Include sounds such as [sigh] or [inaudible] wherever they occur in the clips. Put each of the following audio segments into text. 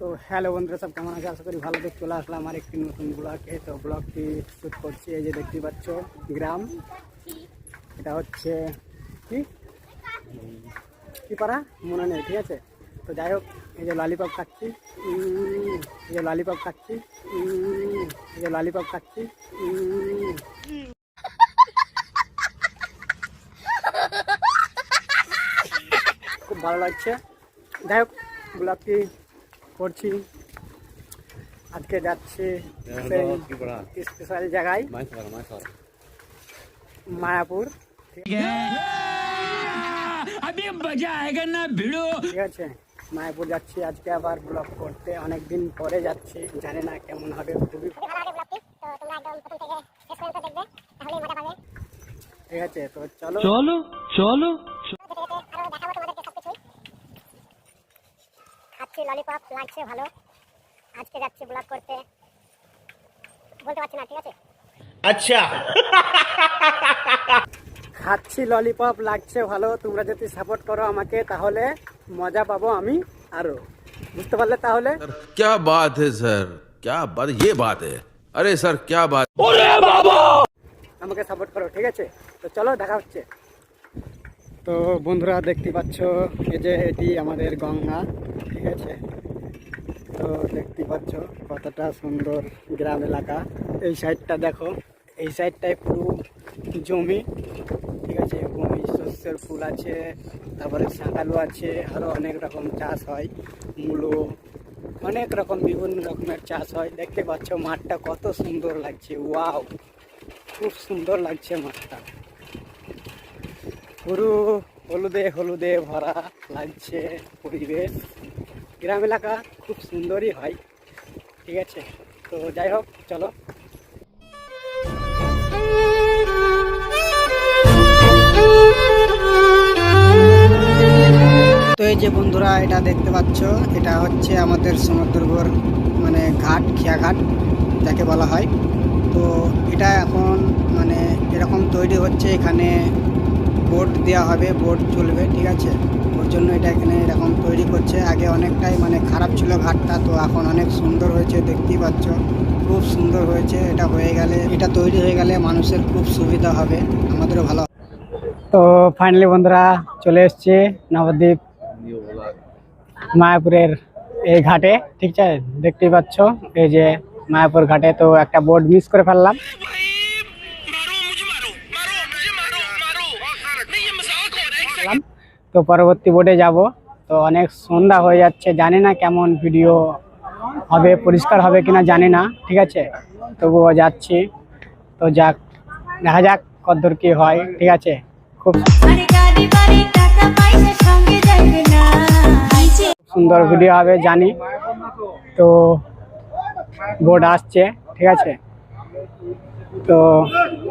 তো হ্যালো বন্ধুরা, সব কেমন আছে? আশা করি ভালো। দেখতে চলে আসলাম আমার একটি নতুন ব্লগে তো ব্লগটি শ্যুট করছি, এই যে দেখতে পাচ্ছ, গ্রাম। এটা হচ্ছে কি? কি পাড়া? মনে নেই, ঠিক আছে? তো যাই হোক, এই যে লালিপপ খাচ্ছি এই যে লালিপপ খাচ্ছি এই যে লালিপপ খাচ্ছি খুব ভালো লাগছে। যাই হোক ব্লগটি করছি আজকে যাচ্ছি স্পেশাল জায়গায়। মায়াপুর। ঠিক আছে মায়াপুর যাচ্ছি আজকে আবার ব্লগ করতে। অনেক দিন পরে যাচ্ছি জানি না কেমন হবে খুবই। ঠিক আছে তো চলো। চলো চলো। খাচ্ছি ললিপপ লাগছে ভালো আজকে যাচ্ছি ব্লগ করতে বলতে পারছি না ঠিক আছে খাচ্ছি ললিপপ লাগছে ভালো তোমরা যদি সাপোর্ট করো আমাকে তাহলে মজা পাবো আমি আরো বুঝতে পারলে তাহলে क्या बात है सर क्या बात ये बात है अरे सर क्या बात আমাকে সাপোর্ট করো ঠিক আছে তো চলো দেখা হচ্ছে তো বন্ধুরা দেখতে পাচ্ছ এই যে এটি আমাদের গঙ্গা, ঠিক আছে? তো দেখতে পাচ্ছ কতটা সুন্দর গ্রাম এলাকা। এই সাইডটা দেখো, এই সাইডটায় পুরো জমি, ঠিক আছে? জমি শস্যের ফুল আছে, তারপরে শাঁকালু আছে আরও অনেক রকম চাষ হয়, মূলো, অনেক রকম বিভিন্ন রকমের চাষ হয়। দেখতে পাচ্ছ মাঠটা কত সুন্দর লাগছে, ওয়াও! খুব সুন্দর লাগছে মাঠটা। পুরো হলুদে হলুদে ভরা লাগছে পরিবেশ। গ্রাম এলাকা খুব সুন্দরই হয়, ঠিক আছে? তো যাই হোক, চলো। তো এই যে বন্ধুরা, এটা দেখতে পাচ্ছ, এটা হচ্ছে আমাদের সমুদ্রগড় মানে ঘাট, খেয়াঘাট, যাকে বলা হয়। তো এটা এখন মানে এরকম তৈরি হচ্ছে এখানে বোট দেওয়া হবে বোর্ড চলবে, ঠিক আছে? ওর জন্য এটা এখানে এরকম তৈরি করছে। আগে অনেকটাই মানে খারাপ ছিল ঘাটটা, তো এখন অনেক সুন্দর হয়েছে, দেখতেই পাচ্ছ। খুব সুন্দর হয়েছে, এটা হয়ে গেলে, এটা তৈরি হয়ে গেলে মানুষের খুব সুবিধা হবে, আমাদেরও ভালো তো ফাইনালি বন্ধুরা, চলে এসছে নবদ্বীপ মায়াপুরের এই ঘাটে, ঠিক আছে? দেখতেই পাচ্ছ, এই যে মায়াপুর ঘাটে তো একটা বোর্ড মিস করে ফেললাম। ফেললাম। [laughs] তো পরবর্তী বোর্ডে যাব। তো অনেক সন্ধ্যা হয়ে যাচ্ছে জানি না কেমন ভিডিও হবে পরিষ্কার হবে কিনা জানি না ঠিক আছে? তবুও যাচ্ছি। তো যাক দেখা যাক কদ্দূর কি হয় ঠিক আছে? খুব সুন্দর ভিডিও হবে জানি। তো বোর্ড আসছে ঠিক আছে? তো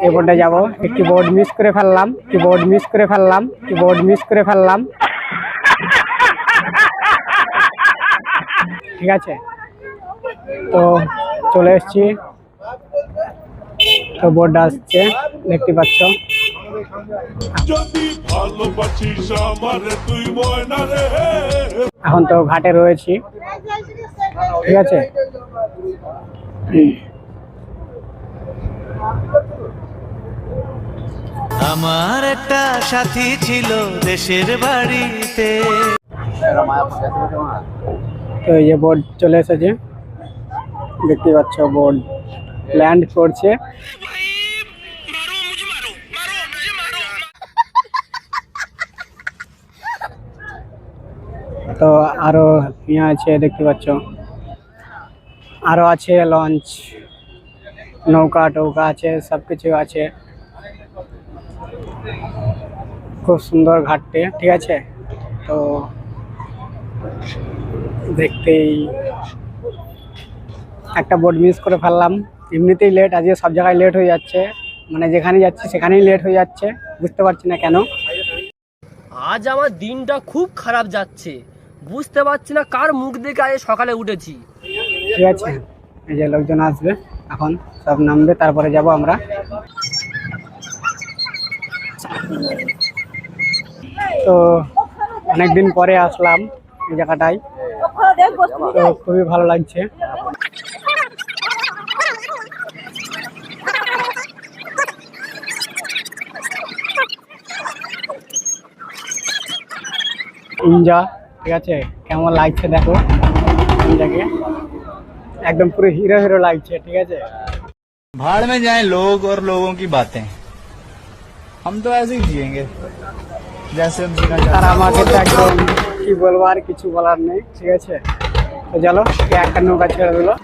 এই বোর্ডে যাব। একটি বোর্ড মিস করে ফেললাম কি বোর্ড মিস করে ফেললাম কি বোর্ড মিস করে ফেললাম। ঠিক আছে? তো চলে এসেছি। তো বোর্ড আসছে দেখতে পাচ্ছ। এখন তো ঘাটে রয়েছি। ঠিক আছে? আমার একটা সাথী ছিল দেশের বাড়িতে। তো এই যে বোর্ড চলে এসেছে। দেখতে পাচ্ছ বোর্ড ল্যান্ড করছে। তো আরও ইয়ে আছে, দেখতে পাচ্ছ। আরও আছে লঞ্চ নৌকা টৌকা আছে সব কিছু আছে। খুব সুন্দর ঘাটটি ঠিক আছে? তো দেখতেই একটা বোর্ড মিস করে ফেললাম। এমনিতেই লেট আজকে সব জায়গায় লেট হয়ে যাচ্ছে। মানে যেখানে যাচ্ছি সেখানেই লেট হয়ে যাচ্ছে। বুঝতে পারছি না কেন? আজ আমার দিনটা খুব খারাপ যাচ্ছে। বুঝতে পারছি না কার মুখ দেখে আজ সকালে উঠেছি। ঠিক আছে। এই যে লোকজন আসবে এখন সব নামবে তারপরে যাব আমরা। তো অনেকদিন পরে আসলাম এই জায়গাটায়। তো খুবই ভালো লাগছে। ইঞ্জা ঠিক আছে? কেমন লাগছে দেখো? ইঞ্জাকে একদম পুরো হিরো হিরো লাগছে, ঠিক আছে? ভাড় মে যায় লোক ওর লোক কি বাতেं। हम तो ऐसे ही जिएंगे जैसे हम जीना আর चाहते हैं আমাকে তো একদম কি বলবো আর কিছু বলার নেই ঠিক আছে তো চলো এই একটা নৌকা ছেড়ে দিলো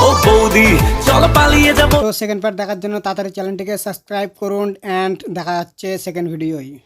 ও বৌদি চলো পালিয়ে যাবো তো সেকেন্ড পার্ট দেখার জন্য তাড়াতাড়ি চ্যানেলটিকে সাবস্ক্রাইব করুন অ্যান্ড দেখা যাচ্ছে সেকেন্ড ভিডিওই